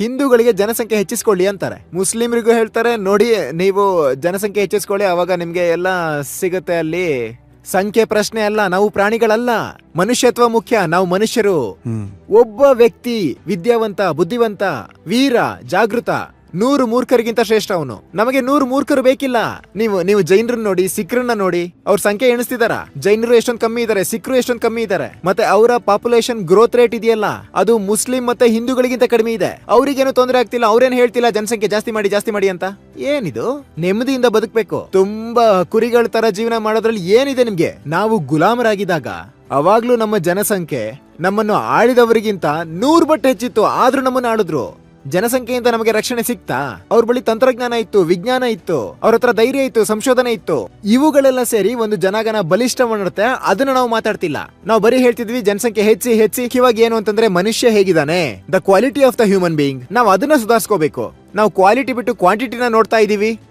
ಹಿಂದೂಗಳಿಗೆ ಜನಸಂಖ್ಯೆ ಹೆಚ್ಚಿಸ್ಕೊಳ್ಳಿ ಅಂತಾರೆ. ಮುಸ್ಲಿಮರಿಗೂ ಹೇಳ್ತಾರೆ ನೋಡಿ ನೀವು ಜನಸಂಖ್ಯೆ ಹೆಚ್ಚಿಸ್ಕೊಳ್ಳಿ ಅವಾಗ ನಿಮ್ಗೆ ಎಲ್ಲ ಸಿಗುತ್ತೆ ಅಲ್ಲಿ. ಸಂಖ್ಯೆ ಪ್ರಶ್ನೆ ಅಲ್ಲ ನಾವು ಪ್ರಾಣಿಗಳಲ್ಲ. ಮನುಷ್ಯತ್ವ ಮುಖ್ಯ ನಾವು ಮನುಷ್ಯರು. ಒಬ್ಬ ವ್ಯಕ್ತಿ ವಿದ್ಯಾವಂತ ಬುದ್ಧಿವಂತ ವೀರ ಜಾಗೃತ ನೂರು ಮೂರ್ಖರಿಗಿಂತ ಶ್ರೇಷ್ಠ ಅವನು. ನಮಗೆ ನೂರು ಮೂರ್ಖರು ಬೇಕಿಲ್ಲ. ನೀವು ನೀವು ಜೈನರನ್ನ ನೋಡಿ, ಸಿಖ್ರನ್ನ ನೋಡಿ, ಅವ್ರ ಸಂಖ್ಯೆ ಎಣಿಸ್ತಿದಾರ? ಜೈನರು ಎಷ್ಟೊಂದು ಕಮ್ಮಿ ಇದಾರೆ, ಸಿಖ್ರು ಎಷ್ಟೊಂದು ಕಮ್ಮಿ ಇದಾರೆ. ಮತ್ತೆ ಅವರ ಪಾಪ್ಯುಲೇಷನ್ ಗ್ರೋತ್ ರೇಟ್ ಇದೆಯಲ್ಲ, ಅದು ಮುಸ್ಲಿಂ ಮತ್ತೆ ಹಿಂದೂಗಳಿಗಿಂತ ಕಡಿಮೆ ಇದೆ. ಅವರಿಗೇನು ತೊಂದರೆ ಆಗ್ತಿಲ್ಲ, ಅವ್ರೇನ್ ಹೇಳ್ತಿಲ್ಲ, ಜನಸಂಖ್ಯೆ ಜಾಸ್ತಿ ಮಾಡಿ ಜಾಸ್ತಿ ಮಾಡಿ ಅಂತ? ಏನಿದು? ನೆಮ್ಮದಿಯಿಂದ ಬದುಕಬೇಕು. ತುಂಬಾ ಕುರಿಗಳ ತರ ಜೀವನ ಮಾಡೋದ್ರಲ್ಲಿ ಏನಿದೆ ನಿಮ್ಗೆ? ನಾವು ಗುಲಾಮರಾಗಿದ್ದಾಗ, ಅವಾಗ್ಲೂ ನಮ್ಮ ಜನಸಂಖ್ಯೆ ನಮ್ಮನ್ನು ಆಳಿದವರಿಗಿಂತ ನೂರು ಬಟ್ಟೆ ಹೆಚ್ಚಿತ್ತು, ಆದ್ರೂ ನಮ್ಮನ್ನು ಆಳಿದ್ರು. ಜನಸಂಖ್ಯೆಯಿಂದ ನಮಗೆ ರಕ್ಷಣೆ ಸಿಗ್ತಾ ಅವ್ರ ಬಳಿ ತಂತ್ರಜ್ಞಾನ ಇತ್ತು, ವಿಜ್ಞಾನ ಇತ್ತು, ಅವ್ರ ಹತ್ರ ಧೈರ್ಯ ಇತ್ತು, ಸಂಶೋಧನೆ ಇತ್ತು. ಇವುಗಳೆಲ್ಲ ಸೇರಿ ಒಂದು ಜನಾಗನ ಬಲಿಷ್ಠ ಮಾಡುತ್ತೆ ಅದನ್ನ ನಾವು ಮಾತಾಡ್ತಿಲ್ಲ. ನಾವು ಬರೀ ಹೇಳ್ತಿದ್ವಿ ಜನಸಂಖ್ಯೆ ಹೆಚ್ಚಿ ಹೆಚ್ಚಿ. ಇವಾಗ ಏನು ಅಂತಂದ್ರೆ ಮನುಷ್ಯ ಹೇಗಿದಾನೆ the quality of the human being ನಾವು ಅದನ್ನ ಸುಧಾರಿಸ್ಕೋಬೇಕು. ನಾವು ಕ್ವಾಲಿಟಿ ಬಿಟ್ಟು ಕ್ವಾಂಟಿಟಿನ ನೋಡ್ತಾ ಇದೀವಿ.